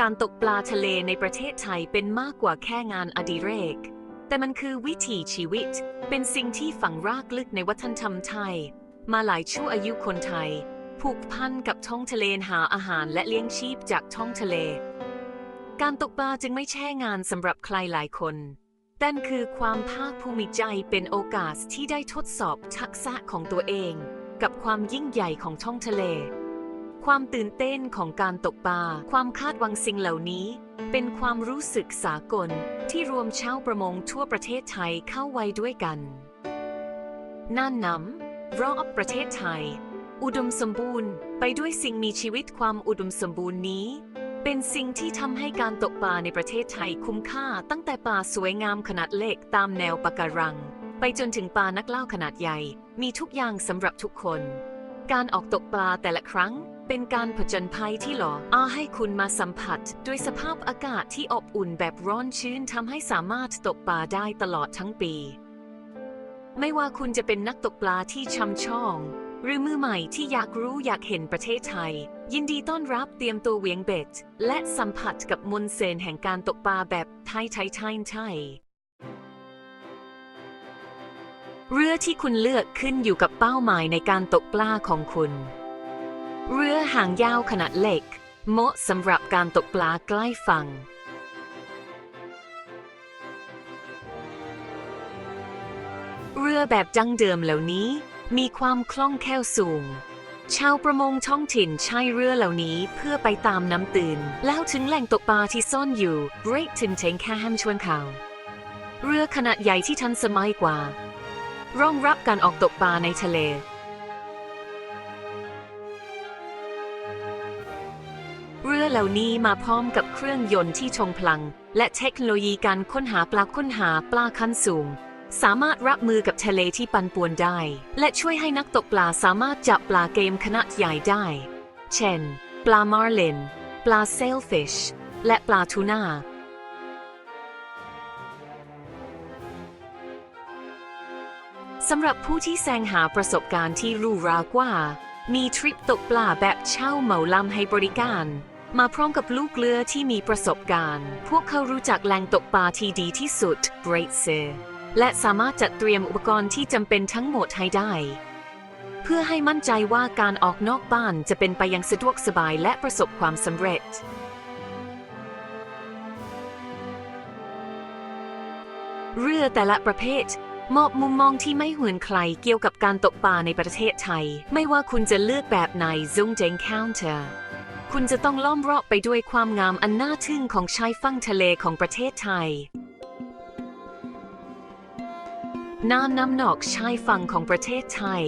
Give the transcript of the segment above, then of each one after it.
การตกปลาทะเลในประเทศไทยเป็นมากกว่าแค่งานอดิเรก แต่มันคือวิถีชีวิต เป็นสิ่งที่ฝังรากลึกในวัฒนธรรมไทย มาหลายชั่วอายุคนไทย ผูกพันกับท้องทะเลหาอาหารและเลี้ยงชีพจากท้องทะเล การตกปลาจึงไม่ใช่งานสำหรับใครหลายคนแต่นคือความภาคภูมิใจเป็นโอกาสที่ได้ทดสอบทักษะของตัวเอง กับความยิ่งใหญ่ของท้องทะเล ความตื่นเต้นของการตกปลา ความคาดหวังสิ่งเหล่านี้ เป็นความรู้สึกสากลที่รวมชาวประมงทั่วประเทศไทยเข้าไว้ด้วยกัน น่านน้ำรอบประเทศไทย อุดมสมบูรณ์ไปด้วยสิ่งมีชีวิตความอุดมสมบูรณ์นี้ เป็นสิ่งที่ทำให้การตกปลาในประเทศไทยคุ้มค่า ตั้งแต่ปลาสวยงามขนาดเล็กตามแนวปะการัง ไปจนถึงปลานักเล่าขนาดใหญ่ มีทุกอย่างสำหรับทุกคน การออกตกปลาแต่ละครั้ง เป็นการผจญภัยที่หล่ออาให้คุณมาสัมผัส ด้วยสภาพอากาศที่อบอุ่นแบบร้อนชื้นทำให้สามารถตกปลาได้ตลอดทั้งปี ไม่ว่าคุณจะเป็นนักตกปลาที่ช่ำชอง หรือมือใหม่ที่อยากรู้อยากเห็นประเทศไทย ยินดีต้อนรับเตรียมตัวเวียงเบ็ด และสัมผัสกับมนเสนแห่งการตกปลาแบบไทยไทยไทยไทยเรือที่คุณเลือกขึ้นอยู่กับเป้าหมายในการตกปลาของคุณ เรือหางยาวขนาดเล็ก เหมาะสำหรับการตกปลาใกล้ฝั่ง เรือแบบจังเดิมเหล่านี้มีความคล่องแคล่วสูง ชาวประมงท้องถิ่นใช้เรือเหล่านี้เพื่อไปตามน้ำตื่น แล้วถึงแหล่งตกปลาที่ซ่อนอยู่เรกถึงเทงแค่แฮมชวนเขาเรือขนาดใหญ่ที่ทันสมัยกว่า รองรับการออกตกปลาในทะเล เหล่านี้มาพร้อมกับเครื่องยนต์ที่ทรงพลัง และเทคโนโลยีการค้นหาปลาค้นหาปลาขั้นสูง สามารถรับมือกับทะเลที่ปันป่วนได้ และช่วยให้นักตกปลาสามารถจับปลาเกมขนาดใหญ่ได้ เช่น ปลามาร์ลิน ปลาเซลฟิช และปลาทูน่าสำหรับผู้ที่แสวงหาประสบการณ์ที่รูหรากว่า มีทริปตกปลาแบบเช่าเหมาลำให้บริการ มาพร้อมกับลูกเรือที่มีประสบการณ์ พวกเขารู้จักแหล่งตกปลาที่ดีที่สุด Great Sea และสามารถจัดเตรียมอุปกรณ์ที่จำเป็นทั้งหมดให้ได้ เพื่อให้มั่นใจว่าการออกนอกบ้านจะเป็นไปอย่างสะดวกสบายและประสบความสำเร็จ เรือแต่ละประเภทมอบมุมมองที่ไม่เหมือนใครเกี่ยวกับการตกปลาในประเทศไทย ไม่ว่าคุณจะเลือกแบบไหน Zoom j e n Counter คุณจะต้องล้อมรอบไปด้วยความงามอันน่าทึ่งของชายฝั่งทะเลของประเทศไทยน่านน้ำหนอกชายฝั่งของประเทศไทย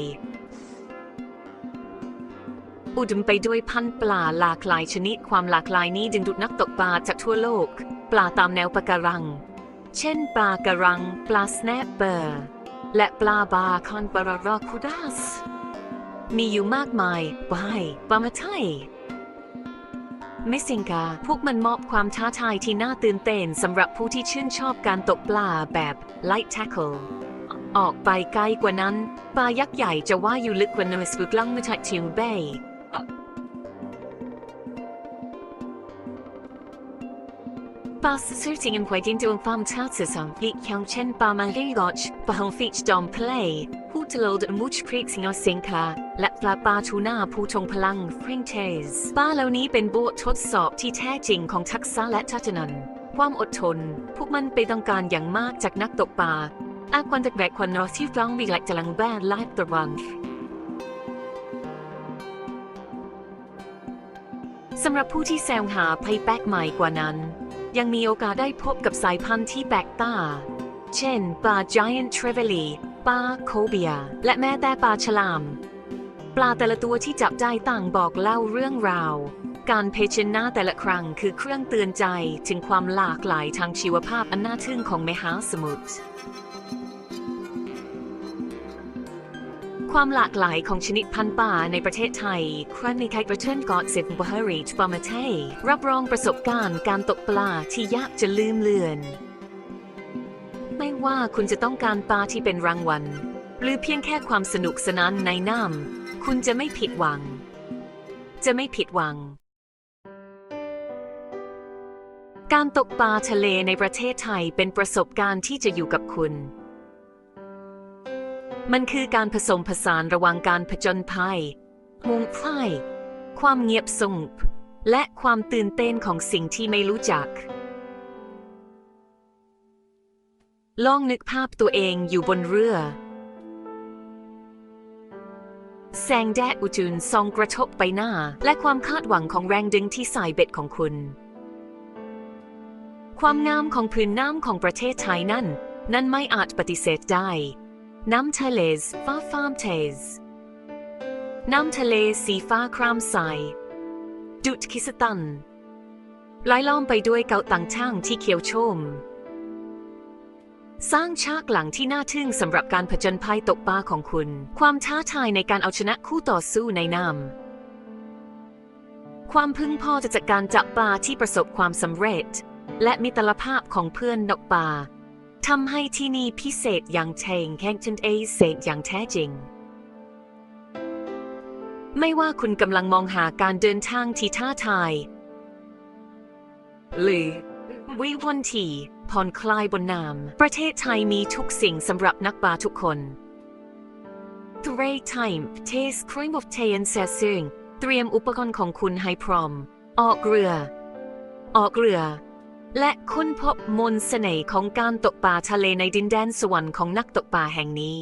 อุดมไปด้วยพันธุ์ปลาหลากหลายชนิดความหลากหลายนี้ดึงดูดนักตกปลาจากทั่วโลก ปลาตามแนวปะการัง เช่น ปลากระรัง ปลาสแนปเปอร์ และปลาบาคอนปาราราคูดัสมีอยู่มากมายบายปลามาไทย ไม่สิงกา พวกมันมอบความท้าทายที่น่าตื่นเต้นสำหรับผู้ที่ชื่นชอบการตกปลาแบบ light tackle ออกไปไกลกว่านั้น ปลายักษ์ใหญ่จะว่ายอยู่ลึกกว่าเนสบุกลังมาจากทิวเบย์ Basserting and wading doing farm tatters on feet young chen ba man gotch, ba hong feet dom play, who to load and much creeks in your sinker, let flat bar tuna ผู้ทรงพลัง Spring Chase ป้าเหล่านี้เป็นบททดสอบที่แท้จริงของทักษะและทัศนันความอดทน พวกมันไปต้องการอย่างมากจากนักตกปลาอาควันตะแบกควันนอที่ฟังวิกหลักจลังแบนไลฟ์ตะวันสำหรับผู้ที่แซวหาไพแบกใหม่กว่านั้น ยังมีโอกาสได้พบกับสายพันธุ์ที่แปลกตา เช่นปลา Giant Trevally ปลาโคเบีย และแม้แต่ปลาฉลาม ปลาแต่ละตัวที่จับได้ต่างบอกเล่าเรื่องราว การเผชิญหน้าแต่ละครั้งคือเครื่องเตือนใจถึงความหลากหลายทางชีวภาพอันน่าทึ่งของมหาสมุทรความหลากหลายของชนิดพันธุ์ป่าในประเทศไทย ครั้งในไคกระเทินกอดเซฟบฮาริทฟามาเทรับรองประสบการณ์การตกปลาที่ยากจะลืมเลือน ไม่ว่าคุณจะต้องการปลาที่เป็นรางวัล หรือเพียงแค่ความสนุกสนานในน้ำคุณจะไม่ผิดหวัง จะไม่ผิดหวัง การตกปลาทะเลในประเทศไทยเป็นประสบการณ์ที่จะอยู่กับคุณ มันคือการผสมผสานระหว่างการผจญภัยมุงพลายความเงียบสงบและความตื่นเต้นของสิ่งที่ไม่รู้จัก ลองนึกภาพตัวเองอยู่บนเรือ แสงแดดอุจุนส่องกระทบใบหน้า และความคาดหวังของแรงดึงที่สายเบ็ดของคุณ ความงามของพื้นน้ำของประเทศไทยนั้นนั้นไม่อาจปฏิเสธได้ น้ำทะเลสฟ้าฟามเทสน้ำทะเลสีฟ้าครามใสดุดคิสตันไหลล้อมไปด้วยเกาต่างช่างที่เขียวชม สร้างฉากหลังที่น่าทึ่งสำหรับการผจญภัยตกปลาของคุณ ความท้าทายในการเอาชนะคู่ต่อสู้ในน้ำ ความพึงพอใจะจากการจับปลาที่ประสบความสำเร็จ และมิตรภาพของเพื่อนนกปลาทำให้ที่นี่พิเศษอย่างเชงแข่งชันเอเศษอย่างแท้จริง ไม่ว่าคุณกำลังมองหาการเดินทางที่ท้าทาย หรือ วิวันทีผ่อนคลายบนน้ำประเทศไทยมีทุกสิ่งสำหรับนักปลาทุกคน t r a Time Taste Cream of t a y n s e s u n เตรียมอุปกรณ์ของคุณให้พร้อม ออกเรือ ออกเรือ และค้นพบมนต์เสน่ห์ของการตกปลาทะเลในดินแดนสวรรค์ของนักตกปลาแห่งนี้